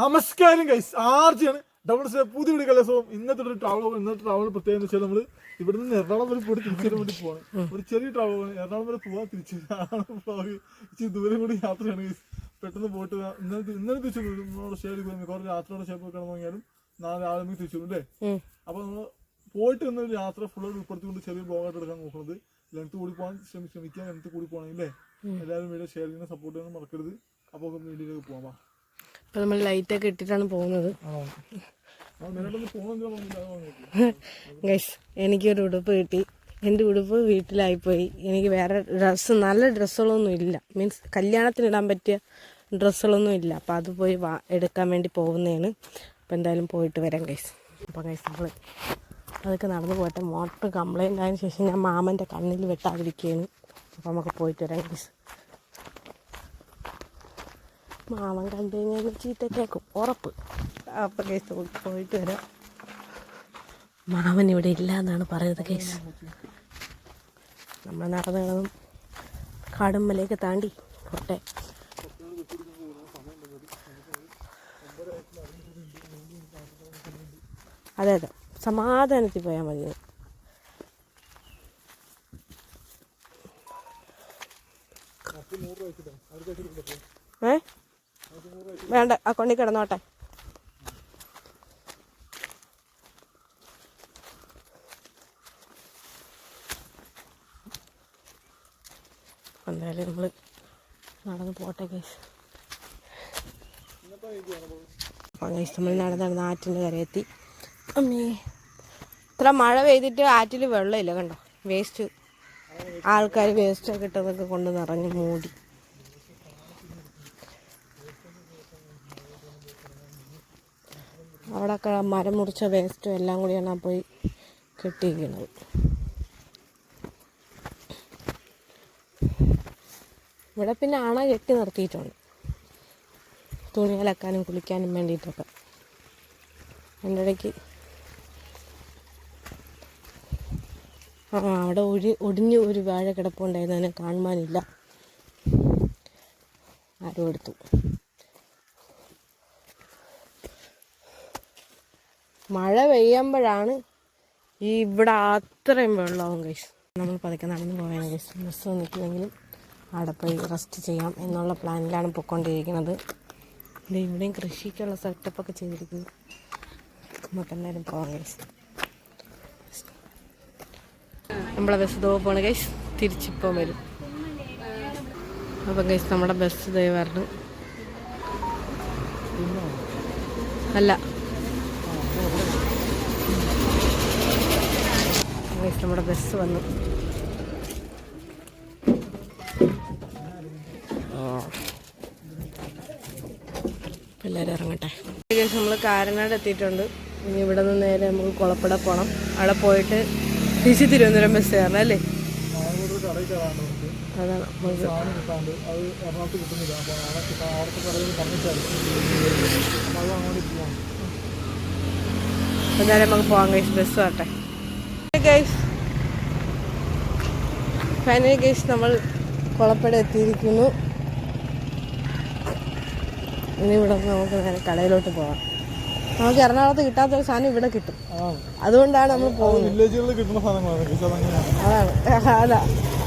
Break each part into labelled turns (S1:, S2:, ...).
S1: നമസ്കാരം guys ആർജിയാണ്. Double stay പുതിയ വീട് കലസവും ഇന്നത്തെ ഒരു ട്രാവൽ ഇന്നത്തെ ട്രാവൽ പ്രത്യേകം വെച്ചാൽ നമ്മൾ ഇവിടെ നിന്ന് എറണാകുളം വരെ പോയിട്ട് തിരിച്ചു വരാൻ വേണ്ടി പോകണം ഒരു ചെറിയ ട്രാവൽ എറണാകുളം വരെ പോവാൻ തിരിച്ചു ഇച്ചിരി ദൂരം കൂടി യാത്രയാണ് ഗൈസ് പെട്ടെന്ന് പോയിട്ട്. ഇന്നലെ ഇന്നലെ തിരിച്ചു ഷെയർ ചെയ്ത്. മിക്കവാറും രാത്രിയോടെ ഷേപ്പ് കിടന്നു നോക്കിയാലും നാളെ രാവിലെ നമുക്ക് തിരിച്ചു അല്ലേ? അപ്പൊ നമ്മൾ പോയിട്ട് ഇന്നൊരു യാത്ര ഫുള്ള് ഉൾപ്പെടുത്തിക്കൊണ്ട് ചെറിയ ബ്ലോഗായിട്ട് എടുക്കാൻ നോക്കുന്നത് ലെങ്ത് കൂടി പോകാൻ ശ്രമിക്കാം ലെങ്ത്ത് ലെങ്ത് കൂടി പോകണമെങ്കിൽ എല്ലാവരും വീഡിയോ ഷെയർ ചെയ്യുന്ന സപ്പോർട്ട് ചെയ്യാൻ മറക്കരുത്. അപ്പോൾ വീഡിയോയിലേക്ക് പോകാം വാ.
S2: അപ്പൊ നമ്മൾ ലൈറ്റ് ഒക്കെ ഇട്ടിട്ടാണ് പോകുന്നത്. എനിക്കൊരു ഉടുപ്പ് കിട്ടി. എന്റെ ഉടുപ്പ് വീട്ടിലായിപ്പോയി. എനിക്ക് വേറെ ഡ്രസ്സ് നല്ല ഡ്രസ്സുകളൊന്നും ഇല്ല. മീൻസ് കല്യാണത്തിനിടാൻ പറ്റിയ ഡ്രസ്സുകളൊന്നും ഇല്ല. അപ്പം അത് പോയി വാ എടുക്കാൻ വേണ്ടി പോകുന്നതാണ്. അപ്പം എന്തായാലും പോയിട്ട് വരാം ഗൈസ് അപ്പം ഗൈസ് നമ്മൾ അതൊക്കെ നടന്നു പോട്ടെ. മോട്ടർ കംപ്ലൈന്റ് ആയതിനു ശേഷം ഞാൻ മാമന്റെ കണ്ണിൽ വെട്ടാതിരിക്കുകയാണ്. അപ്പം നമുക്ക് പോയിട്ട് വരാം ഗൈസ് മാമൻ കണ്ടു കഴിഞ്ഞാൽ ചീത്ത കേൾക്കും ഉറപ്പ്. അപ്പം കേസ് പോയിട്ട് വരാം. മാമൻ ഇവിടെ ഇല്ല എന്നാണ് പറയുന്നത് കേസ്. നമ്മൾ നടന്ന് കിടന്നും കാടും മലയൊക്കെ താണ്ടി കൊട്ടെ അതെ അതെ. സമാധാനത്തിൽ പോയാൽ മതി കൊണ്ടി കിടന്നോട്ടെ. എന്തായാലും നമ്മൾ നടന്ന് പോട്ടെ കേസ് അപ്പം കേസ് നമ്മൾ നടന്ന് നടന്ന് ആറ്റിന്റെ കരയെത്തി. അമ്മേ ഇത്ര മഴ പെയ്തിട്ട് ആറ്റിൽ വെള്ളമില്ല കണ്ടോ? വേസ്റ്റ് ആൾക്കാർ വേസ്റ്റൊക്കെ ഇട്ടതൊക്കെ കൊണ്ട് നിറഞ്ഞ് മൂടി. അവിടെയൊക്കെ മരം മുറിച്ച വേസ്റ്റും എല്ലാം കൂടിയാണ് പോയി കെട്ടിയിരിക്കുന്നത്. ഇവിടെ പിന്നെ അണ കെട്ടി നിർത്തിയിട്ടുണ്ട്. തുണി അലക്കാനും കുളിക്കാനും വേണ്ടിയിട്ടൊക്കെ. അതിന്റെ ഇടയ്ക്ക് ആ അവിടെ ഒഴി ഒടിഞ്ഞ് ഒരു വാഴ കിടപ്പുണ്ടായിരുന്നു. അതിനെ കാണുവാനില്ല. ആരും എടുത്തു. മഴ പെയ്യുമ്പോഴാണ് ഈ ഇവിടെ അത്രയും വെള്ളമാവും കൈസ് നമ്മൾ പതുക്കെ നടന്നു പോയാണ് കൈസ് ബസ് വന്നിട്ടില്ലെങ്കിലും അവിടെ പോയി റെസ്റ്റ് ചെയ്യാം എന്നുള്ള പ്ലാനിലാണ് പൊയ്ക്കൊണ്ടിരിക്കുന്നത്. ഇത് ഇവിടെയും കൃഷിക്കുള്ള സെറ്റപ്പൊക്കെ ചെയ്തിരിക്കുന്നു. നമുക്ക് എന്തായാലും പോകാം കൈസ് നമ്മളെ ബസ് ഇതോ പോണ കൈസ് തിരിച്ചിപ്പോൾ വരും. അപ്പം കൈസ് നമ്മുടെ ബസ് ഇതേ വരണം. അല്ല ഗൈസ് നമ്മുടെ ബസ് വന്നു. എല്ലാവരും ഇറങ്ങട്ടെ. ഏകദേശം നമ്മൾ കാരനാട് എത്തിയിട്ടുണ്ട്. ഇനി ഇവിടെ നിന്ന് നേരെ നമുക്ക് കുളപ്പട പോകണം അവിടെ പോയിട്ട് തിരിച്ച് തിരുവനന്തപുരം ബസ് കയറണം അല്ലേ? അതാണ്. എന്തായാലും നമുക്ക് പോകാം ഗൈസ് ബസ് വരട്ടെ. ഗൈസ് ഫൈനലി കേസ് നമ്മൾ കുളപ്പട എത്തിയിരിക്കുന്നു. ഇനി ഇവിടെ നമുക്ക് നേരെ കടയിലോട്ട് പോകാം നമുക്ക് എറണാകുളത്ത് കിട്ടാത്തൊരു സാധനം ഇവിടെ കിട്ടും. അതുകൊണ്ടാണ് നമ്മൾ പോകുന്നത്. അതാണ്. അതാ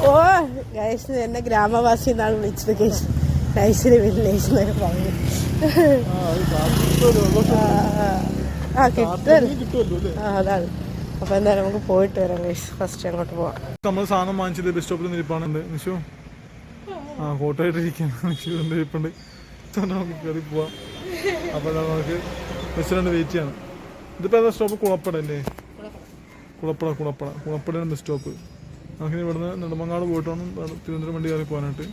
S2: ഓ ഗൈസ് എന്നെ ഗ്രാമവാസി എന്നാണ് വിളിച്ചത് ഗൈസ്. ഗൈസിന് വില്ലേജ് എന്നൊക്കെ പറഞ്ഞു.
S1: ആ
S2: കിട്ടും. കിട്ടുമല്ലോ ആ അതാണ്. അപ്പോൾ എന്തായാലും നമുക്ക് പോയിട്ട് വരാം ഗൈസ് ഫസ്റ്റ് അങ്ങോട്ട് പോവാം.
S1: നമ്മൾ സാധനം വാങ്ങിച്ചത് ബസ് സ്റ്റോപ്പിൽ നിൽപ്പാണുണ്ട്. നിഷു? ആ ഫോട്ടോ ആയിട്ടിരിക്കുകയാണ് നിഷു ഉണ്ട് ഇരിപ്പുണ്ട് നമുക്ക് കയറി പോവാം. അപ്പോൾ നമുക്ക് ബസ്സിലാണ് വെയിറ്റ് ചെയ്യണം. ഇതിപ്പോൾ ഏതാ സ്റ്റോപ്പ് കുളപ്പട അല്ലേ? കുളപ്പട കുളപ്പട. കുളപ്പടയാണ് ബസ് സ്റ്റോപ്പ് നമുക്കിനി ഇവിടുന്ന് നെടുമങ്ങാട് പോയിട്ടാണ്. തിരുവനന്തപുരം വണ്ടി കയറി പോകാനായിട്ട്.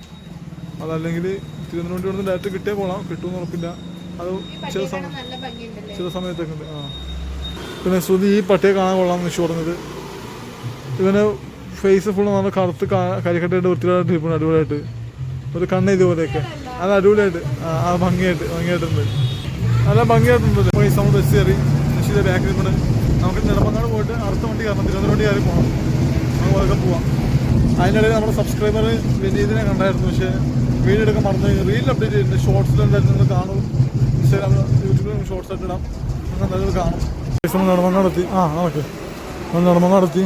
S1: അതല്ലെങ്കിൽ തിരുവനന്തപുരം വണ്ടി ഇവിടുന്ന് ഡയറക്റ്റ് കിട്ടിയാൽ കൊള്ളാം. കിട്ടുമെന്ന് ഉറപ്പില്ല. അത് ചില സമയം ചില സമയത്തൊക്കെ ഉണ്ട്. ആ. പിന്നെ ശ്രുതി ഈ പട്ടിയെ കാണാൻ കൊള്ളാം നിഷു പറഞ്ഞത്. ഇവന് ഫേസ് ഫുള്ള് നല്ല കറുത്ത് കരിക്കട്ടായിട്ട് വൃത്തിയായിട്ട് ഇരിപ്പുണ്ട് അടിപൊളിയായിട്ട്. ഒരു കണ്ണ് ഇതുപോലെയൊക്കെ. അത് അടിപൊളിയായിട്ട്. ആ ഭംഗിയായിട്ട് ഭംഗിയായിട്ടുണ്ട്. നല്ല ഭംഗിയായിട്ടുണ്ട്. ഈ നമ്മൾ ബസ് കയറി നിശ്ചിത ബാക്കിൽ കൂടെ നമുക്ക് നിലമ്പങ്ങാട് പോയിട്ട് അടുത്ത വണ്ടി കയറണം. തിരുവനന്തപുരം കയറി പോകണം നമുക്ക് അതൊക്കെ പോവാം. അതിനിടയിൽ നമ്മുടെ സബ്സ്ക്രൈബർ വിനീതിനെ കണ്ടായിരുന്നു. പക്ഷേ വീഡിയോ എടുക്കാൻ മറന്നു റീൽ അപ്ഡേറ്റ് ചെയ്തിട്ടുണ്ട്. ഷോർട്സിലുണ്ടായിരുന്നു നിങ്ങൾ കാണും. ഇൻസ്റ്റാഗ്രാമിൽ യൂട്യൂബിൽ ഷോർട്സ് ആയിട്ട് ഇടാം. നിങ്ങൾ എന്തായാലും കാണും. നമ്മൾ നടന്നു നടത്തി. ആ ഓക്കെ. ഒന്ന് നടന്നു നടത്തി.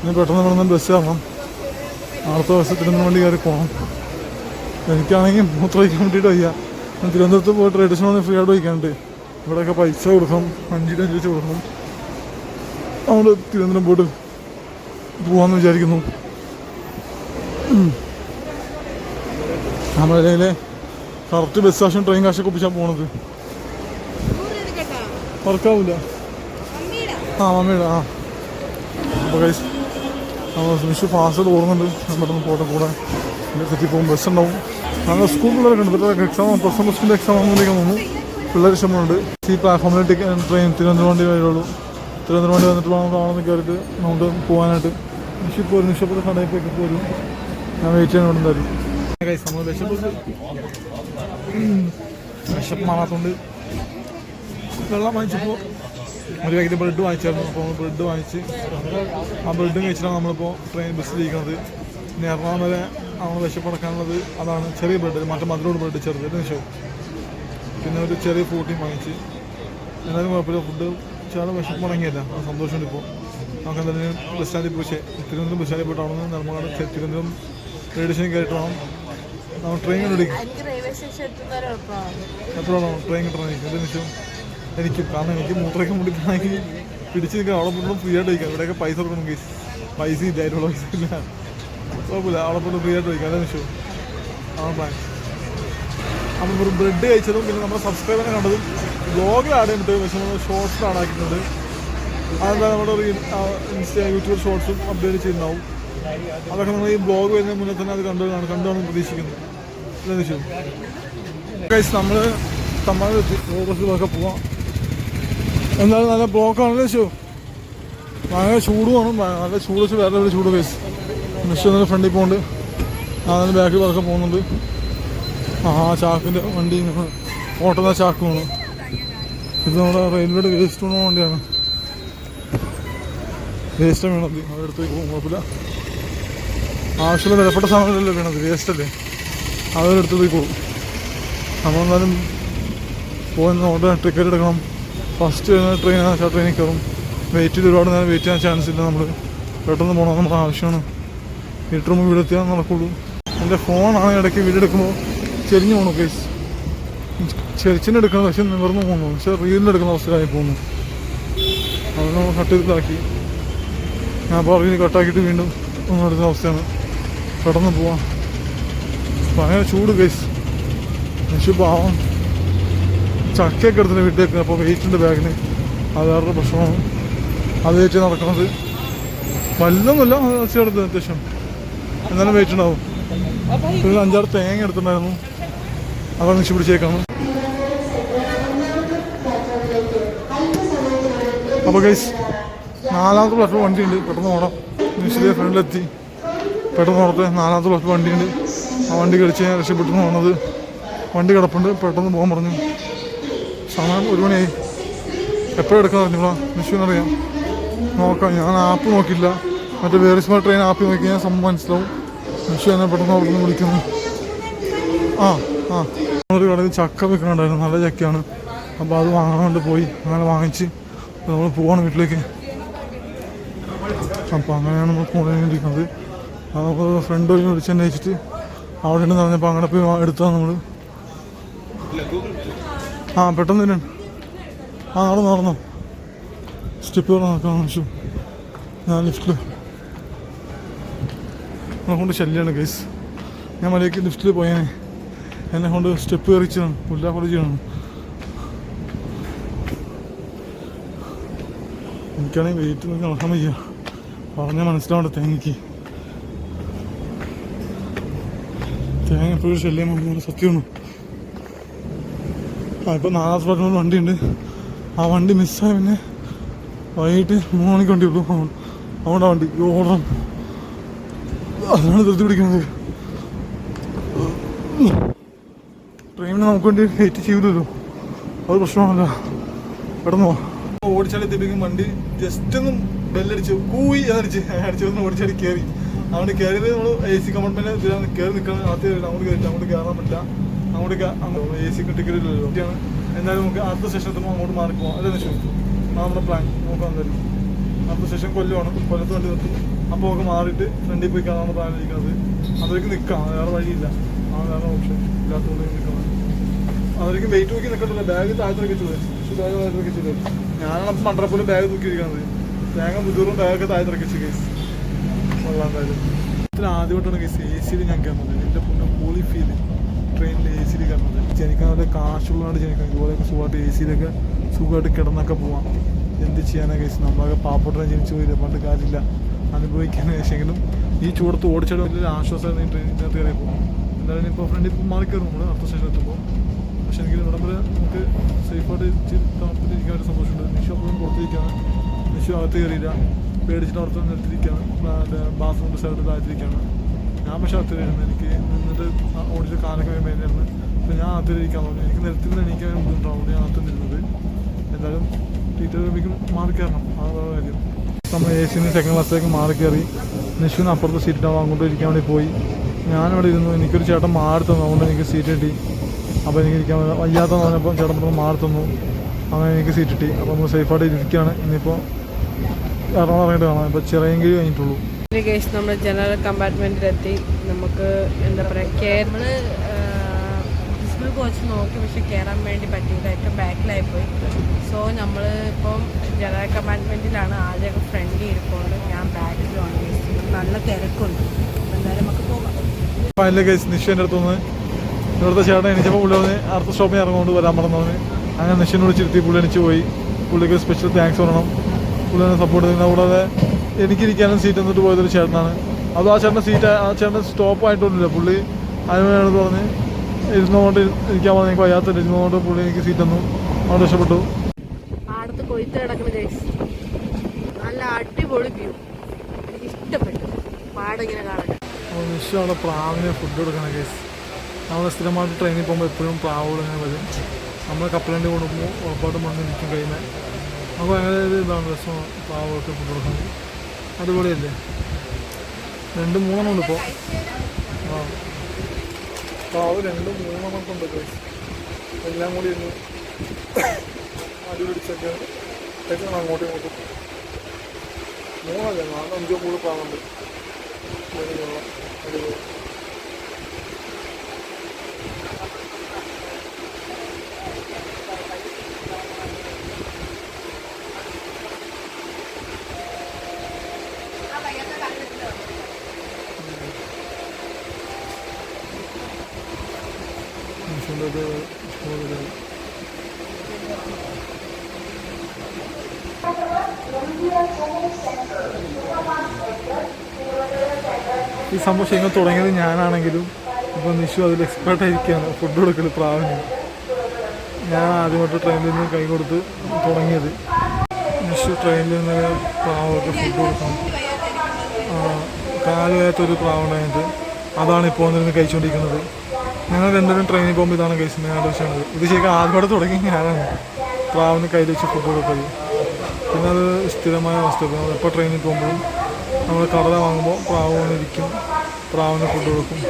S1: ഇനി പെട്ടെന്ന് ഇവിടെ നിന്ന് ബസ് കയറണം. അടുത്ത ബസ് തിരുവനന്തപുരം കയറി പോകണം. എനിക്കാണെങ്കിൽ മൂത്ര വയ്ക്കാൻ വേണ്ടിയിട്ട് വയ്യ. ഞാൻ തിരുവനന്തപുരത്ത് പോയി ട്രഡീഷണൽ ഫ്രീ ആയിട്ട് വയ്ക്കാനുണ്ട് ഇവിടെയൊക്കെ പൈസ കൊടുക്കണം. അഞ്ചിട്ട് അഞ്ചു കൊടുക്കണം. നമ്മൾ തിരുവനന്തപുരം പോയിട്ട് പോകാമെന്ന് വിചാരിക്കുന്നു. നമ്മളതിലെ കറക്റ്റ് ബസ് കാശും ട്രെയിൻ കാശൊക്കെ ഒപ്പിച്ചാൽ പോണത്. വർക്കാവില്ല ആ മമ്മിയുടെ ആ. അപ്പോൾ നമ്മൾ മിഷു ഫാസ്റ്റ് ഞാൻ പെട്ടെന്ന് പോട്ടെ കൂടെ. എന്റെ സിറ്റി പോകും ബസ് ഉണ്ടാവും. ഞങ്ങൾ സ്കൂൾ പിള്ളേരൊക്കെ ഉണ്ട് ഇവരുടെ exam plus one plus exam ആകുമ്പോഴേക്കും തോന്നുന്നു പിള്ളേർ ഇഷ്ടമുണ്ട് ഈ പ്ലാറ്റ്ഫോമിൽ ടിക്കറ്റ് ട്രെയിൻ തിരുവനന്തപുരം വണ്ടി വരുള്ളൂ. തിരുവനന്തപുരം വണ്ടി വന്നിട്ട് വേണം കാണുന്ന കയറിയിട്ട് നമുക്ക് പോകാനായിട്ട് മിഷു ഇപ്പോൾ ഒരു മിഷപ്പോൾ കടയിൽ പോയി പോരും ഞാൻ വെയിറ്റ് ചെയ്യാൻ ഇവിടെ ഉണ്ടായിരുന്നു. നമ്മൾ വിശപ്പ് വിശപ്പ് മാറാത്തോണ്ട് വെള്ളം വാങ്ങിച്ചപ്പോൾ ഒരു പാക്കറ്റ് ബ്രെഡ് വാങ്ങിച്ചായിരുന്നു. അപ്പോൾ ബ്രെഡ് വാങ്ങിച്ച് ആ ബ്രെഡും കഴിച്ചിട്ടാണ് നമ്മളിപ്പോൾ ട്രെയിൻ ബസ്സിൽ ഇരിക്കുന്നത്. ഇനി എറണാകുളം വരെ നമ്മൾ വിശപ്പടക്കാനുള്ളത്. അതാണ് ചെറിയ ബ്രെഡ് മറ്റേ മധുരോട് ബ്രെഡ് ചെറുത് നിമിഷം പിന്നെ ഒരു ചെറിയ ഫ്രൂട്ടിയും വാങ്ങിച്ച്. എന്നാലും കുഴപ്പമില്ല ഫുഡ് ചില വിശപ്പ് മുടങ്ങിയല്ല സന്തോഷമുണ്ട് ഇപ്പോൾ നമുക്ക് എന്തായാലും ബസ് സ്റ്റാൻഡിൽ പോയി ചെ- തിരുവനന്തപുരം ബസ് സ്റ്റാൻഡിൽ പോയിട്ട് അവിടെ നിന്ന് നിർമ്മല തിരുവനന്തപുരം റെയിൽവേ സ്റ്റേഷൻ കയറിയിട്ട് വേണം. നമ്മൾ ട്രെയിൻ കണ്ടുപിടിക്കും എത്ര ട്രെയിൻ കിട്ടണം. നിമിഷം. എനിക്ക് കാരണം എനിക്ക് മൂത്രയ്ക്ക് മുടിക്കണമെങ്കിൽ പിടിച്ച് നിൽക്കാൻ അവിടെ പോലും ഫ്രീ ആയിട്ട് വയ്ക്കാം ഇവിടെയൊക്കെ പൈസ കൊടുക്കണം കേസ് പൈസ ഇല്ല അതിനുള്ള പൈസ ഇല്ല. കുഴപ്പമില്ല അവിടെ പോലും ഫ്രീ ആയിട്ട് വയ്ക്കാം അതെ നിമിഷം ആ താങ്ക്സ് നമ്മൾ ഒരു ബ്രെഡ് കഴിച്ചതും പിന്നെ നമ്മുടെ സബ്സ്ക്രൈബറിനെ കണ്ടതും ബ്ലോഗിൽ ആഡ് ചെയ്തിട്ട് പക്ഷെ നമ്മൾ ഷോർട്സ് ആഡ് ആക്കിയിട്ടുണ്ട് അതെന്താ നമ്മുടെ റീ ഇൻസ്റ്റാ യൂട്യൂബ് ഷോർട്സും അപ്ഡേറ്റ് ചെയ്യുന്നുണ്ടാവും അതൊക്കെ നമ്മൾ ഈ ബ്ലോഗ് വരുന്നതിന് മുന്നേ തന്നെ അത് കണ്ടു കാണും കണ്ടാണ് പ്രതീക്ഷിക്കുന്നത് അല്ലേ നിമിഷം നമ്മൾ നമ്മൾ തമിഴ് ഓഫീസിലൊക്കെ പോവാം. എന്നാലും നല്ല ബ്ലോക്കാണല്ലേ ശു ഭയങ്കര ചൂടുമാണ് നല്ല ചൂട് വെച്ച് വേറെ ചൂട് കേസ് മിഷൻ നല്ല ഫ്രണ്ടിൽ പോകുന്നുണ്ട് അതിന് ബാക്കിൽ പറക്കെ പോകുന്നുണ്ട്. ആ ചാക്കിന്റെ വണ്ടി ഓട്ടുന്ന ചാക്ക് പോകണം ഇത് നമ്മുടെ റെയിൽവേയുടെ വേസ്റ്റ് കൊണ്ടുപോകുന്ന വണ്ടിയാണ്. വേസ്റ്റ് വീണത് അതെടുത്ത് പോകും കുഴപ്പമില്ല. ആവശ്യമുള്ള വിലപ്പെട്ട സാധനങ്ങളല്ലേ വീണത് വേസ്റ്റല്ലേ എടുത്ത് പോയി പോകും നമ്മളെന്തായാലും പോയി ഓർഡർ ടിക്കറ്റ് എടുക്കണം. ഫസ്റ്റ് ട്രെയിൻ ആ ട്രെയിനിൽ കയറും. വെയിറ്റ് ചെയ്ത് ഒരുപാട് നേരം വെയിറ്റ് ചെയ്യാൻ ചാൻസ് ഇല്ല നമ്മൾ പെട്ടെന്ന് പോകണം നമ്മുടെ ആവശ്യമാണ്. വീട്ടിൽ മുമ്പ് വീടെത്തിയാൽ നടക്കുള്ളൂ. എന്റെ ഫോണാണ് ഇടയ്ക്ക് വീടെടുക്കുമ്പോൾ ചെരിഞ്ഞു പോകണം കേസ് ചെരിച്ചിന് എടുക്കണം പക്ഷെ നിവർന്ന് പോകുന്നു പക്ഷെ റീലിന്റെ എടുക്കുന്ന അവസ്ഥയിലായി പോകുന്നു നമ്മൾ കട്ട് ചെയ്തിട്ടാക്കി. ഞാൻ റീൽ കട്ടാക്കിയിട്ട് വീണ്ടും ഒന്നും എടുക്കുന്ന അവസ്ഥയാണ്. പെട്ടെന്ന് പോവാം. ഭയങ്കര ചൂട് കേസ് പക്ഷെ പാവം. ചക്കയൊക്കെ എടുത്തിന് വീട്ടിലേക്ക് അപ്പോൾ വെയിറ്റിന്റെ ബാഗിന്. അത് വേറൊരു പ്രശ്നമാണ്. അത് വെച്ച് നടക്കുന്നത്. വല്ലൊന്നുമില്ല ചെറുത് അത്യാവശ്യം. എന്നാലും വെയിറ്റ് ഉണ്ടാവും. ഒരു അഞ്ചാറ് തേങ്ങ എടുത്തിട്ടുണ്ടായിരുന്നു. അതാണ് നിശ പിടിച്ചേക്കാണ് അപ്പോൾ ഗൈസ് നാലാമത്തെ പ്ലസ് വണ്ടിയുണ്ട്. പെട്ടെന്ന് ഓടാം. നിശ്ചിത ഫ്രണ്ടിലെത്തി. പെട്ടെന്ന് ഓടത്തെ നാലാമത്തെ പ്ലസ് വണ്ടിയുണ്ട്. ആ വണ്ടി കളിച്ച് ഞാൻ രക്ഷപ്പെട്ടു പോകുന്നത് വണ്ടി കിടപ്പുണ്ട്. പെട്ടെന്ന് പോകാൻ പറഞ്ഞു. സമയം ഒരു മണിയായി എപ്പോഴും എടുക്കാൻ പറഞ്ഞോളാ മിഷുവിനറിയാം നോക്കാം. ഞാൻ ആപ്പ് നോക്കില്ല മറ്റേ വേറെ സ്മാർട്ട് ട്രെയിൻ ആപ്പ് നോക്കി ഞാൻ സംഭവം മനസ്സിലാവും. മിഷു എന്നെ പെട്ടെന്ന് അവിടെ നിന്ന് വിളിക്കുന്നു. ആ ആ. ഒരു കടയിൽ ചക്ക വെക്കുന്നുണ്ടായിരുന്നു നല്ല ചക്കയാണ്. അപ്പോൾ അത് വാങ്ങാണ്ട് പോയി. അങ്ങനെ വാങ്ങിച്ച് നമ്മൾ പോവാണ് വീട്ടിലേക്ക്. അപ്പോൾ അങ്ങനെയാണ് നമ്മൾ പോകേണ്ടിയിരിക്കുന്നത് അപ്പോൾ ഫ്രണ്ട് വഴി വിളിച്ച് അന്വേഷിച്ചിട്ട് അവിടെ നിന്ന് പറഞ്ഞപ്പോൾ അങ്ങനെ പോയി എടുത്താണ് നമ്മൾ ആ പെട്ടെന്ന് തന്നെ ആ നടന്നു നടന്നു. സ്റ്റെപ്പ് കയറി നടക്കാൻ ആവശ്യം ഞാൻ ലിഫ്റ്റിൽ എന്നെ കൊണ്ട് ശല്യമാണ് കേസ് ഞാൻ മലയ്ക്ക് ലിഫ്റ്റിൽ പോയാൽ എന്നെ കൊണ്ട് സ്റ്റെപ്പ് കയറിച്ചതാണ് പുല്ലാ കോളേജാണ് എനിക്കാണെങ്കിൽ വെയിറ്റ് നോക്കി നടക്കാൻ വയ്യ. പറഞ്ഞാൽ മനസ്സിലാവണ്ട തേങ്ങയ്ക്ക്. തേങ്ങ എപ്പോഴും ശല്യമാണ് സത്യമാണ്. ആ ഇപ്പം നാലാം പ്ലാറ്റ്ഫോമിൽ വണ്ടിയുണ്ട്. ആ വണ്ടി മിസ്സായ പിന്നെ വൈകിട്ട് മൂന്ന് മണിക്ക് വണ്ടി ഉള്ളൂ അതുകൊണ്ടാ വണ്ടി. ഓടണം. അതാണ് ധൃതി പിടിക്കുന്നത്. ട്രെയിനിന് നമുക്ക് വേണ്ടി വെയിറ്റ് ചെയ്തില്ലല്ലോ അത് പ്രശ്നമാണല്ലോ കിടന്നു ഓടിച്ചാലെത്തിയപ്പോഴേക്കും വണ്ടി. ജസ്റ്റ് ഒന്ന് ബെല്ലടിച്ച് കൂയി എന്നടിച്ച് അടിച്ചു ഒന്ന് ഓടിച്ചാടി കയറി അവിടെ കയറിയത് നമ്മൾ എ സി കമ്പാർട്ട്മെന്റ് കയറി നിൽക്കണം ആദ്യം അങ്ങോട്ട് കയറിയിട്ട് അങ്ങോട്ട് കയറാൻ പറ്റില്ല. അങ്ങോട്ട് എ സി ടിക്കറ്റ് ഇല്ലല്ലോ എന്തായാലും നമുക്ക് അടുത്ത സ്റ്റേഷൻ എത്തുമ്പോൾ അങ്ങോട്ട് മാറി പോകാം അല്ലേ നിഷു? നമ്മുടെ പ്ലാൻ നോക്കാൻ എന്തായാലും അടുത്ത സ്റ്റേഷൻ കൊല്ലമാണ് കൊല്ലത്ത് വണ്ടി നിർത്തും. അപ്പോൾ നമുക്ക് മാറിയിട്ട് ഫ്രണ്ടിൽ പോയി കാണാൻ പ്ലാൻ ഇരിക്കുന്നത് അതിലേക്ക് നിൽക്കാം. വേറെ വഴിയില്ല. ആ വേറെ ഓപ്ഷൻ ഇല്ലാത്തതുകൊണ്ട് നിൽക്കണം അതിലേക്ക് വെയിറ്റ് നോക്കി നിൽക്കത്തില്ല ബാഗ് താഴത്ത് വെച്ചില്ലേ പക്ഷേ ബാഗ് താഴത്ത് വെച്ചില്ലേ ഞാനാണ് അപ്പം മണ്ടറപ്പോലും ബാഗ് തൂക്കി ഇരിക്കുന്നത് തേങ്ങ മുതിർന്നും ബാഗൊക്കെ താഴത്തിറക്കി വെച്ചു കേസ് കൊള്ളാൻ കാര്യം ആദ്യമായിട്ടാണ് കേസ് എ സിയിൽ ഞാൻ കയറുന്നത് എന്റെ പൊന്നെ കൂളി ഫീൽ ട്രെയിനിൽ എ സിയിൽ കയറുന്നത് ജനിക്കാൻ നല്ല കാശുള്ളതാണ് ജനിക്കാൻ ഇതുപോലെയൊക്കെ സുഖമായിട്ട് എ സിയിലൊക്കെ സുഖമായിട്ട് കിടന്നൊക്കെ പോവാം. എന്ത് ചെയ്യാനാണ് കേസ് നമ്മളൊക്കെ പാപ്പൊട്ടനെ ജനിച്ചു പോയില്ല പണ്ട് കാര്യമില്ല അനുഭവിക്കാൻ ശേഷമെങ്കിലും ഈ ചൂടത്ത് ഓടിച്ചിട്ട് വലിയൊരു ആശ്വാസമായിരുന്നു ഈ ട്രെയിനിനകത്ത് കയറിയപ്പോൾ എന്തായാലും ഇപ്പോൾ ഫ്രണ്ടിൽ ഇപ്പോൾ മാറി കയറും. നമ്മൾ അടുത്ത സ്റ്റേഷൻ എത്തുമ്പോൾ പക്ഷെ എങ്കിലും ഇവിടെ വരെ നമുക്ക് സേഫായിട്ട് തണുപ്പിലിരിക്കാൻ ഒരു സന്തോഷമുണ്ട്. നിഷോ അപ്പോഴും പുറത്തിരിക്കുകയാണ് നിഷോ അകത്ത് കയറിയില്ല. പേടിച്ചിട്ട് അവിടുത്തെ നിർത്തിയിരിക്കുകയാണ് ബാത്റൂമിന്റെ സൈഡിൽ താഴ്ത്തിരിക്കുകയാണ് ഞാൻ പക്ഷെ അത്ര വരുന്നു എനിക്ക് നിന്നിട്ട് ഓടിച്ച കാലൊക്കെ വേണ്ടിയിരുന്നു അപ്പോൾ ഞാൻ അകത്തിരിക്കാൻ തോന്നി. എനിക്ക് നിരത്തിൽ നിന്ന് എണീക്കാൻ ബുദ്ധിമുട്ടാണ് ഞാൻ അത്ര നിന്നത്. എന്തായാലും ടീച്ചർ മിക്കും മാറി കയറണം. ആ കാര്യം. നമ്മൾ എ സിന്ന് സെക്കൻഡ് ക്ലാസ്സിലേക്ക് മാറി കയറി നിഷുവിന് അപ്പുറത്തെ സീറ്റ് അങ്ങോട്ട് ഇരിക്കാൻ വേണ്ടി പോയി. ഞാനിവിടെ ഇരുന്നു. എനിക്കൊരു ചേട്ടൻ മാറി തന്നു. അതുകൊണ്ട് എനിക്ക് സീറ്റ് കിട്ടി. അപ്പോൾ എനിക്ക് ഇരിക്കാൻ വയ്യാത്തെന്ന് വയ്യാത്ത പറഞ്ഞപ്പോൾ ചേട്ടൻ പറഞ്ഞു മാറി തന്നു. അങ്ങനെ എനിക്ക് സീറ്റ് കിട്ടി. അപ്പോൾ നമ്മൾ സേഫായിട്ട് ഇരിക്കുകയാണ്. ഇനിയിപ്പോൾ എറണാകുളം ഇറങ്ങിയിട്ട് കാണാം ഇപ്പോൾ ചിറയെങ്കിലും കഴിഞ്ഞിട്ടുള്ളൂ.
S2: കേസ് നമ്മൾ ജനറൽ കമ്പാർട്ട്മെന്റിലെത്തി നമുക്ക് എന്താ പറയുക നമ്മൾ ഡിസ്പ്ലേ കോച്ച് നോക്കി പക്ഷെ കയറാൻ വേണ്ടി പറ്റിയില്ല. ഏറ്റവും ബാക്കിലായി പോയി. സോ നമ്മൾ ഇപ്പം ജനറൽ കമ്പാർട്ട്മെന്റിലാണ് ആദ്യമൊക്കെ ഫ്രണ്ട്ലി ഇരിപ്പുണ്ട്. ഞാൻ ബാക്കിലാണ് നല്ല തിരക്കുണ്ട്. എന്തായാലും നമുക്ക് പോകാം.
S1: ഫൈനൽ കേസ് നിഷുവിന്റെ അടുത്തുനിന്ന് ഇവിടുത്തെ ചേട്ടൻ എണീച്ചപ്പോൾ പുള്ളി വന്ന് അടുത്ത സ്റ്റോപ്പിൽ ഇറങ്ങുകൊണ്ട് വരാൻ പറഞ്ഞവന് അങ്ങനെ നിഷുവിനെ വിളിച്ചിരുത്തി പുള്ളി എണിച്ച് പോയി. പുള്ളിക്ക് സ്പെഷ്യൽ താങ്ക്സ് പറയണം. പുള്ളി സപ്പോർട്ട് ചെയ്യുന്ന. കൂടാതെ എനിക്കിരിക്കാനും സീറ്റ് എന്നിട്ട് പോയതൊരു ചേട്ടനാണ്. അതും ആ ചേട്ടന്റെ സീറ്റ് ആ ചേട്ടൻ സ്റ്റോപ്പ് ആയിട്ടൊന്നുമില്ല. പുള്ളി അതിനോട് പറഞ്ഞ് ഇരുന്നുകൊണ്ട് ഇരിക്കാൻ പറഞ്ഞ് എനിക്ക് വയ്യാത്ത ഇരുന്നുകൊണ്ട് പുള്ളി എനിക്ക് സീറ്റ് തന്നു. അവിടെ രക്ഷപ്പെട്ടു.
S2: ആടത്ത് കൊയ്ത്ത് കിടക്കുന്ന കേസ് നല്ല അടിപൊളി വ്യൂ എനിക്ക് ഇഷ്ടപ്പെട്ടു. പാടിങ്ങനെ കാണാൻ.
S1: അപ്പോൾ നിഷു അവിടെ പ്രാവിന് ഫുഡ് കൊടുക്കുന്ന കേസ് നമ്മൾ സ്ഥിരമായിട്ട് ട്രെയിനിൽ പോകുമ്പോൾ എപ്പോഴും പ്രാവുകൾ ഇങ്ങനെ വരും. നമ്മൾ കപ്പലണ്ടി കൊടുക്കുമ്പോൾ ഉറപ്പായിട്ടും മണ്ണ് നിൽക്കും കഴിയുന്നത് അപ്പോൾ ഭയങ്കര ഇതാണ് രസമാണ് പ്രാവുകൾക്ക് ഫുഡ് കൊടുക്കുന്നത് അടിപൊളിയല്ലേ? രണ്ട് മൂന്നെണ്ണം ഉണ്ട് ഇപ്പോൾ ആ. പ്രാവ് രണ്ട് മൂന്നെണ്ണം ഉണ്ട് എല്ലാം കൂടി ഒന്ന് അടിപിടിച്ചൊക്കെ ഏറ്റവും അങ്ങോട്ടും ഇങ്ങോട്ടും. മൂന്നല്ല? നാലോ അഞ്ചോ കൂടുതൽ പ്രാവുണ്ട് അടിപൊളി. നിമിഷന്റെ ഇഷ്ടമുള്ളത് ഈ സംഭവം ശരിക്കും തുടങ്ങിയത് ഞാനാണെങ്കിലും ഇപ്പോൾ നിഷു അതിൽ എക്സ്പേർട്ടായിരിക്കുകയാണ് ഫുഡ് കൊടുക്കൽ പ്രാവിന്. ഞാൻ ആദ്യമായിട്ട് ട്രെയിനിൽ നിന്ന് കൈ കൊടുത്ത് തുടങ്ങിയത്. നിഷു ട്രെയിനിൽ നിന്ന് പ്രാവൊക്കെ ഫുഡ് കൊടുക്കണം. കാലുകയത്തൊരു പ്രാവണായിട്ട് അതാണ് ഇപ്പോൾ വന്നിരുന്ന് കഴിച്ചുകൊണ്ടിരിക്കുന്നത്. ഞങ്ങൾ രണ്ടുപേരും ട്രെയിനിൽ പോകുമ്പോൾ ഇതാണ് കേസ് ഞാൻ ആലോചിക്കുന്നത് ഇത് ശരിക്കും ആദ്യമായിട്ട് തുടങ്ങി ഞാനാണ്. പ്രാവിന് കയ്യിൽ വെച്ച് ഫുഡ് കൊടുക്കൽ പിന്നെ അത് സ്ഥിരമായ അവസ്ഥ ഇപ്പോൾ ട്രെയിനിൽ പോകുമ്പോഴും നമ്മൾ കടല വാങ്ങുമ്പോൾ പ്രാവ് വന്നിരിക്കും പ്രാവിന് ഫുഡ് കൊടുക്കും.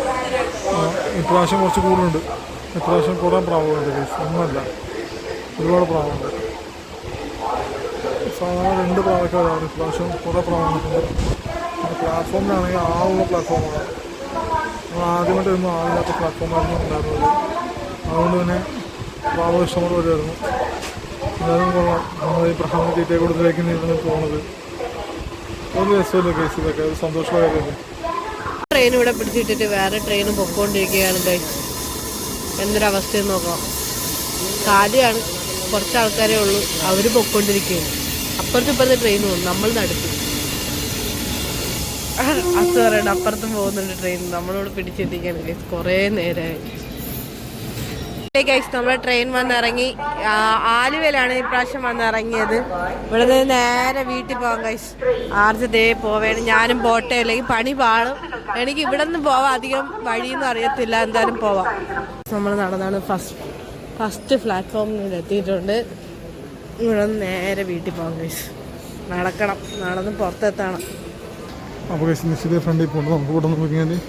S1: ഇപ്രാവശ്യം കുറച്ച് കൂടുതലുണ്ട്. ഇപ്രാവശ്യം കുറേ പ്രാവുകളുണ്ട് കേസ് ഒന്നല്ല ഒരുപാട് പ്രാവുണ്ട് സാധാരണ രണ്ട് പ്രാവൊക്കെ വരാറ് ഇപ്രാവശ്യം കുറേ പ്രാവുണ്ട് പ്ലാറ്റ്ഫോമിലാണെങ്കിൽ ആ ഉള്ള പ്ലാറ്റ്ഫോമാണ് ആദ്യമായിട്ട് വരുമ്പോൾ ആളില്ലാത്ത പ്ലാറ്റ്ഫോമായിരുന്നു ഉണ്ടായിരുന്നത് അതുകൊണ്ട് തന്നെ പ്രാവ് ഇഷ്ടംപോലെ വരുമായിരുന്നു എന്നാലും കൊള്ളാം. നമ്മൾ ഈ പ്രധാന തീറ്റയെ കൊടുത്തിലേക്ക് നീങ്ങുന്നത് പോകുന്നത് ഒരു രസമല്ലേ കേസ് ഇതൊക്കെ. ഒരു സന്തോഷമായ കാര്യമല്ലേ?
S2: ട്രെയിൻ ഇവിടെ പിടിച്ചിട്ടിട്ട് വേറെ ട്രെയിൻ പൊക്കോണ്ടിരിക്കുകയാണ്. എന്തൊരവസ്ഥയെന്ന് നോക്കാം. കാലിയാണ് കുറച്ച് ആൾക്കാരേ ഉള്ളൂ. അവർ പൊക്കോണ്ടിരിക്കുകയാണ്. അപ്പുറത്ത് ഇപ്പുറത്തെ ട്രെയിൻ പോകും നമ്മൾ നടത്തി അത് പറയണ്ട അപ്പുറത്തും പോകുന്നുണ്ട് ട്രെയിൻ നമ്മളോട് പിടിച്ചെത്തിക്കാൻ ഗൈസ് കുറേ നേരമായി ഗൈസ് നമ്മുടെ ട്രെയിൻ വന്നിറങ്ങി. ആലുവയിലാണ് ഈ പ്രാവശ്യം വന്നിറങ്ങിയത്. ഇവിടെ നിന്ന് നേരെ വീട്ടിൽ പോകാം ഗൈസ് ആർജ് ദേ പോവേണം. ഞാനും പോട്ടെ അല്ലെങ്കിൽ പണി പാളും. എനിക്ക് ഇവിടെ നിന്ന് പോവാം അധികം വഴിയൊന്നും അറിയത്തില്ല. എന്തായാലും പോവാം. നമ്മൾ നടന്നാണ് ഫസ്റ്റ് ഫസ്റ്റ് പ്ലാറ്റ്ഫോമിൽ എത്തിയിട്ടുണ്ട്. ഇവിടെ നേരെ വീട്ടിൽ പോകാം ഗൈസ് നടക്കണം. നടന്ന് പുറത്തെത്തണം.
S1: അപ്പോൾ കേസ് നിശ്ചിത ഫ്രണ്ടിൽ പോകുന്നു നമുക്ക് ഇവിടെ നിന്ന് പോയി കഴിഞ്ഞാൽ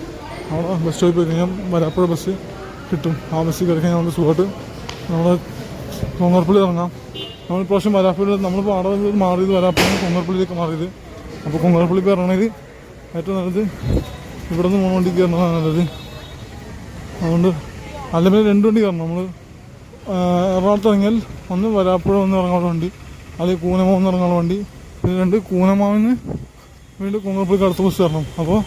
S1: അവിടെ ബസ് സ്റ്റോപ്പിൽ പോയി കഴിഞ്ഞാൽ വരാപ്പുഴ ബസ് കിട്ടും. ആ ബസ്സിൽ കയറി കഴിഞ്ഞാൽ നമുക്ക് സുഖമായിട്ട് നമ്മൾ കൊങ്ങർപ്പള്ളി ഇറങ്ങാം. നമ്മൾ ഇപ്രാവശ്യം വരാപ്പുഴ നമ്മളിപ്പോൾ അവിടെ മാറിയത് വരാപ്പുഴ കൊങ്ങർപ്പള്ളിയിലേക്ക് മാറിയത്. അപ്പോൾ കൊങ്ങർപ്പള്ളി ഇപ്പോൾ ഇറങ്ങണത് ഏറ്റവും നല്ലത് ഇവിടെ നിന്ന് മൂന്ന് വണ്ടി കയറണതാണ് നല്ലത്. അതുകൊണ്ട് അല്ലെങ്കിൽ രണ്ട് വണ്ടി കയറണം. നമ്മൾ എറണാകുളത്ത് ഇറങ്ങിയാൽ ഒന്ന് വരാപ്പുഴ ഒന്ന് ഇറങ്ങാനുള്ള വണ്ടി. അല്ലെങ്കിൽ കൂനമാവ് ഒന്ന് ഇറങ്ങാനുള്ള വണ്ടി. പിന്നെ രണ്ട് കൂനമാവിന് വീണ്ടും കുങ്ങർപ്പള്ളിക്ക് അടുത്ത ബസ് കയറണം അപ്പോൾ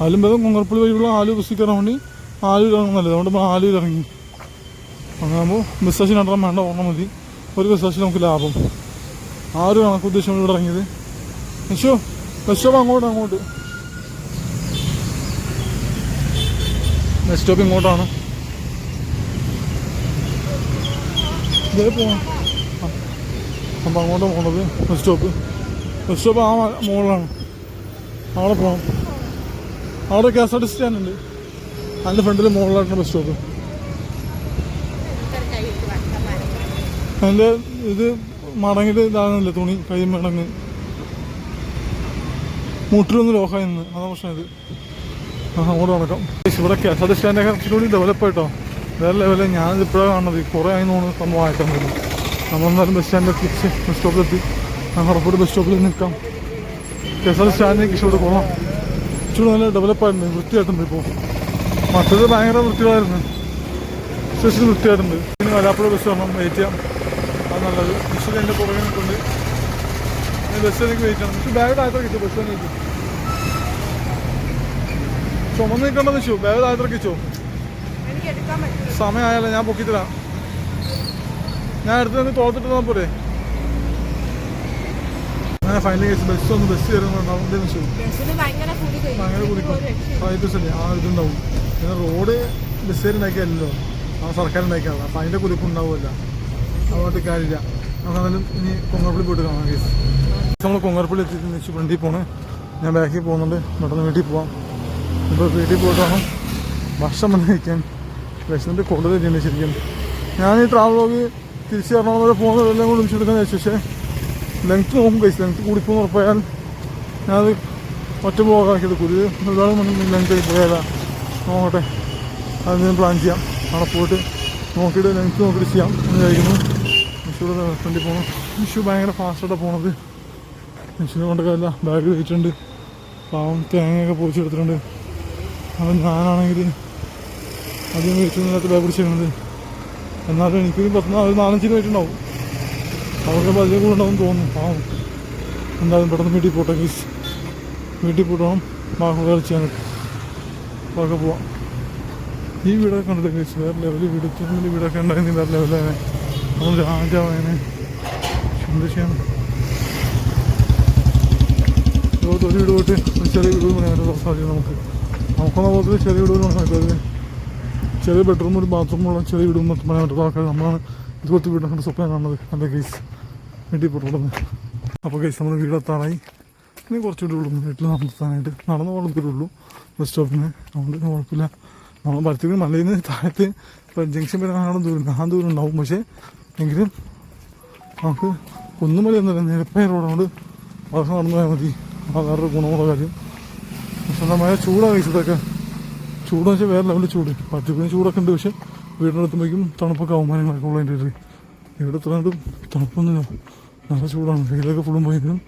S1: അതിലും വേഗം കുങ്ങർപ്പള്ളി വഴിയുള്ള ആലൂർ ബസ്സിൽ കയറാൻ വേണ്ടി ആലൂർ ഇറങ്ങും നല്ലത് അതുകൊണ്ട് നമ്മൾ ആലൂർ ഇറങ്ങി. അങ്ങനെ ആകുമ്പോൾ ബസ് സ്റ്റേഷൻ രണ്ടെണ്ണം വേണ്ട ഓർമ്മ മതി. ഒരു ബസ് സ്റ്റേഷൻ നമുക്ക് ലാഭം. ആ ഒരു കണക്ക് ഉദ്ദേശം ഇവിടെ ഇറങ്ങിയത്? പക്ഷോ ബസ് അങ്ങോട്ട് അങ്ങോട്ട്. ബസ് സ്റ്റോപ്പ് ഇങ്ങോട്ടാണ്. ഇതേ പോവാം. അപ്പം അങ്ങോട്ട് പോകണത് ബസ് സ്റ്റോപ്പ് ബസ് സ്റ്റോപ്പ് ആ മുകളിലാണ് അവിടെ പോകണം അവിടെ K S R T C stand ഉണ്ട് അതിന്റെ ഫ്രണ്ടിൽ മുകളിലായിട്ടാണ് ബസ് സ്റ്റോപ്പ് അതിന്റെ ഇത് മടങ്ങിട്ട് ഇതാകുന്നില്ല തുണി കൈ മടങ്ങ്. മുട്ടിലൊന്ന് ലോക്കായി നിന്ന്. അതാ പ്രശ്നം ഇത്. ആ അങ്ങോട്ട് നടക്കാം. ഇവിടെ കെ എസ് ആർ ടി സ്റ്റാൻഡൊക്കെ ഇച്ചിരി ഡെവലപ്പ് ആയിട്ടോ. വേറെ ലെവലിൽ ഞാനിത് ഇപ്പോഴാണ് കാണുന്നത്. കുറേ ആയി തോന്നുന്നു സംഭവം ആയിട്ടാണ് നമ്മളെന്തായാലും ബസ് സ്റ്റാൻഡിൽ എത്തിച്ച് ബസ് സ്റ്റോപ്പിലെത്തി ഞാൻ ഉറപ്പോട്ട് ബസ് സ്റ്റോപ്പിൽ നിൽക്കാം. കെ എസ് ആർ സ്റ്റാൻഡിലേക്ക് ഇഷ്ടപ്പെട്ട് കൊള്ളാം ഇച്ചിരി നല്ല ഡെവലപ്പ് ആയിട്ടുണ്ട് വൃത്തിയായിട്ടുണ്ട് ഇപ്പോൾ മറ്റത് ഭയങ്കര വൃത്തിയായിരുന്നു സ്റ്റേഷൻ വൃത്തിയായിട്ടുണ്ട്. ഇനി വലാപ്പുഴ ബസ് വരണം വെയിറ്റ് ചെയ്യാം. അത് നല്ലത്. മിഷൻ എന്റെ പുറകെ നിൽക്കുന്നുണ്ട് ഇനി ബസ് എനിക്ക് വെയിറ്റ് ചെയ്യണം. ബാഗ് താഴത്തെ കിട്ടും ബസ് തന്നെ കിട്ടും ചുമന്ന് നിൽക്കേണ്ടത് വെച്ചു? ബാഗ് താഴത്തെ വെച്ചോ? സമയമായല്ലോ ഞാൻ പൊക്കിത്തരാം ഞാൻ എടുത്ത് നിന്ന് തോർത്തിട്ട് പോരെ? ഫൈനൽ കേസ് ബസ് ഒന്ന് ബസ് കയറുന്നുണ്ടാവും
S2: ഭയങ്കര കൂടി
S1: ഭയങ്കര കുടിക്കും ഫൈവ് ദിവസമല്ലേ ആ ഇതുണ്ടാവും. പിന്നെ റോഡ് ബസ് ഉണ്ടാക്കിയല്ലോ ആ സർക്കാർ ഉണ്ടാക്കിയാണ് അപ്പം അതിന്റെ കുതിപ്പ് ഉണ്ടാവുമല്ല. അതുകൊണ്ട് കാര്യമില്ല. നമുക്കതെല്ലാം ഇനി കൊങ്ങർപ്പള്ളി പോയിട്ട് കാണാം കേസ് നമ്മൾ കൊങ്ങർപ്പള്ളി എത്തിയിട്ട് വെച്ച് വണ്ടി പോണ്. ഞാൻ ബാക്കിൽ പോകുന്നുണ്ട്. പെട്ടെന്ന് വീട്ടിൽ പോവാം. ഇപ്പോൾ വീട്ടിൽ പോയിട്ട് വേണം ഭക്ഷണം വന്ന് കഴിക്കാൻ. വിശന്നിട്ട് കൊണ്ടുവരുന്നുണ്ട് ശരിക്കും. ഞാൻ ഈ ട്രാവലോഗ് തിരിച്ച് എറണാകുളം വരെ ഫോൺ എല്ലാം കൂടി വിളിച്ചെടുക്കാൻ വെച്ചു പക്ഷേ ലെങ്ത്ത് നോക്കും കഴിച്ചു ലെങ്ത്ത് കൂടിപ്പോന്ന് ഉറപ്പായാൽ ഞാനത് ഒറ്റ ബ്ലോക്കാക്കി എടുക്കും. ഒരു ഒരുപാട് ലെങ്ത് ആയി പോയാലാ. നോക്കട്ടെ. അത് ഞാൻ പ്ലാൻ ചെയ്യാം. അവിടെ പോയിട്ട് നോക്കിയിട്ട് ലെങ്ത്ത് നോക്കിയിട്ട് ചെയ്യാം. എന്ന് വിചാരിക്കുന്നു. വിഷുവിടെ ഫ്രണ്ടിൽ പോകണം വിഷു ഭയങ്കര ഫാസ്റ്റായിട്ടാണ് പോണത്. വിഷുവിനെ കൊണ്ട് കാര്യമില്ല. ബാഗ് വെച്ചിട്ടുണ്ട്. പാവം തേങ്ങയൊക്കെ പൊളിച്ചെടുത്തിട്ടുണ്ട് അപ്പം ഞാനാണെങ്കിൽ അധികം വെയിറ്റൊന്നുമില്ലാത്ത ബാഗ് പിടിച്ചിരുന്നത് എന്നാലും എനിക്കൊരു പത്ത് നാല് നാലഞ്ച് കിലോ വെയിറ്റുണ്ടാവും അവർക്ക് പതിയെ കൂടെ ഉണ്ടാവും തോന്നുന്നു. പാവം. എന്തായാലും പെട്ടെന്ന് വീട്ടിൽ പോട്ടെ ഗീസ് വീട്ടിൽ പോയിട്ട് ബാക്കി ചെയ്യാനൊക്കെ അതൊക്കെ പോവാം. ഈ വീടൊക്കെ കണ്ടിട്ട് ഗീസ് വേറെ ലെവലിൽ വീട് ചെറിയ വീടൊക്കെ ഉണ്ടായിരുന്നു വേറെ ലെവലാണ് നമ്മൾ രാജാവേനെ എന്ത് ലോകത്ത് ഒരു വീട് പോയിട്ട് ഒരു ചെറിയ വീട് പണിയാൻ സാധിക്കും നമുക്ക്. നമുക്കൊന്നും പോലത്തെ ചെറിയ വീട് പണിയാൻ ചെറിയ ബെഡ്റൂം ഒരു ബാത്റൂമുള്ള ചെറിയ വീടും പണിയാൻ പറ്റുന്ന ആൾക്കാർ നമ്മളാണ്. ഇതുപോലത്തെ വീടൊക്കെ സ്വപ്നം കാണുന്നത്. എന്റെ കേസ് വീട്ടിൽ പോയിട്ടുള്ളത്. അപ്പോൾ കൈസ് നമ്മൾ വീടെത്താറായി. ഇനി കുറച്ചുകൂടി ഉള്ളു. വീട്ടിൽ നടത്താനായിട്ട്. നടന്ന് കുഴപ്പമില്ലുള്ളൂ ബസ് സ്റ്റോപ്പിന് അതുകൊണ്ട് കുഴപ്പമില്ല. നമ്മൾ പരത്തിക്ക് മലയിൽ നിന്ന് താഴത്ത് ഇപ്പം ജംഗ്ഷൻ വരെ കാണാൻ ദൂരം. ആ ദൂരം ഉണ്ടാവും. പക്ഷേ എങ്കിലും നമുക്ക് കുന്നുമലയൊന്നുമില്ല നിരപ്പായ റോഡുകൊണ്ട് വളരെ നടന്നു പോയാൽ മതി വേറൊരു ഗുണമുള്ള കാര്യം. സ്വന്തമായ ചൂടാണ് കഴിച്ചതൊക്കെ ചൂടെന്ന് വെച്ചാൽ വേറെ ലെവലിൽ ചൂട്. പത്തിപ്പിന് ചൂടൊക്കെ ഉണ്ട്. പക്ഷേ വീടിനടുത്തുമ്പോഴേക്കും തണുപ്പൊക്കെ അവമാനങ്ങളൊക്കെ ഉള്ളതിന്റെ ഇവിടെ ഇത്രയാണ്ട് തണുപ്പൊന്നുമില്ല. നല്ല ചൂടാണ്. വെയിലൊക്കെ ഫുള്ളും പോയെങ്കിലും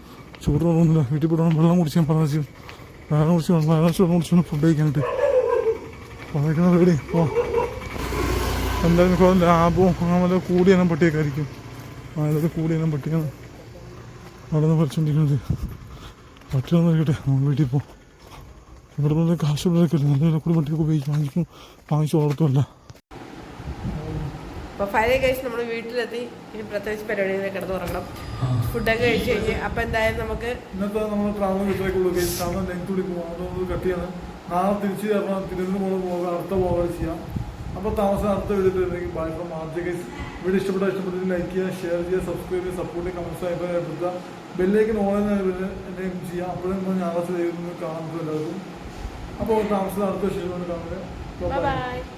S1: ചൂട് തുടങ്ങുന്നില്ല വീട്ടിൽ പോയി വെള്ളം കുടിച്ച് ഞാൻ പറഞ്ഞു വേറെ കുടിച്ച് വേറെ വെള്ളം കുടിച്ചു ഫുഡ് കഴിക്കാനായിട്ട്. അതൊക്കെ റെഡി പോ. എന്തായാലും മിക്കവാറും ലാഭവും അങ്ങനെ വല്ല കൂടിയനം പട്ടിയൊക്കെ ആയിരിക്കും അതൊക്കെ കൂടിയനം പട്ടിയാണ് അവിടെ നിന്ന് പറിച്ചുകൊണ്ടിരിക്കുന്നത് പട്ടിയൊന്നും നോക്കട്ടെ നമ്മൾ വീട്ടിൽ പോകും ഇവിടെ നിന്ന് കാശുള്ളവരൊക്കെ നല്ല വില കൂടി പട്ടിയൊക്കെ ഉപയോഗിക്കും. വാങ്ങിക്കും. വാങ്ങിച്ചു വളർത്തുമല്ല
S2: അപ്പോൾ ഫൈനൽ കഴിച്ച് നമ്മൾ വീട്ടിലെത്തി. ഇനി പ്രത്യേകിച്ച് പരിപാടിയിൽ കിടന്നുറങ്ങണം ഫുഡൊക്കെ കഴിച്ച് കഴിഞ്ഞ് അപ്പോൾ എന്തായാലും നമുക്ക്
S1: ഇന്നത്തെ നമ്മൾ ട്രാവൽ കിട്ടേക്കുള്ളൂ ട്രാവൽ ലെങ്ത് കൂടി പോകാം അതൊന്ന് കട്ട് ചെയ്യണം. നാളെ തിരിച്ച് എറണാകുളം തിരുവനന്തപുരം പോകാം. അടുത്ത പോകാൻ ചെയ്യാം. അപ്പോൾ താമസം അടുത്ത വീട്ടിലേക്ക് ബൈ ഫ്രം ആദ്യ കേസ് വീഡിയോ ഇഷ്ടപ്പെട്ട ഇഷ്ടപ്പെട്ടെങ്കിൽ ലൈക്ക് ചെയ്യുക ഷെയർ ചെയ്യുക സബ്സ്ക്രൈബ് ചെയ്യുക സപ്പോർട്ട് ചെയ്യുക കമൻസ് അഭിപ്രായപ്പെടുത്തുക ബെല്ലേക്ക് ഓൺലൈൻ എന്തെങ്കിലും ചെയ്യാം. അപ്പോഴും നമ്മൾ ഞായറാഴ്ച ദൈവം കാണാൻ പറ്റും എല്ലാവർക്കും. അപ്പോൾ താമസം അടുത്ത വിഷയം കാണുന്നത്
S2: ബൈ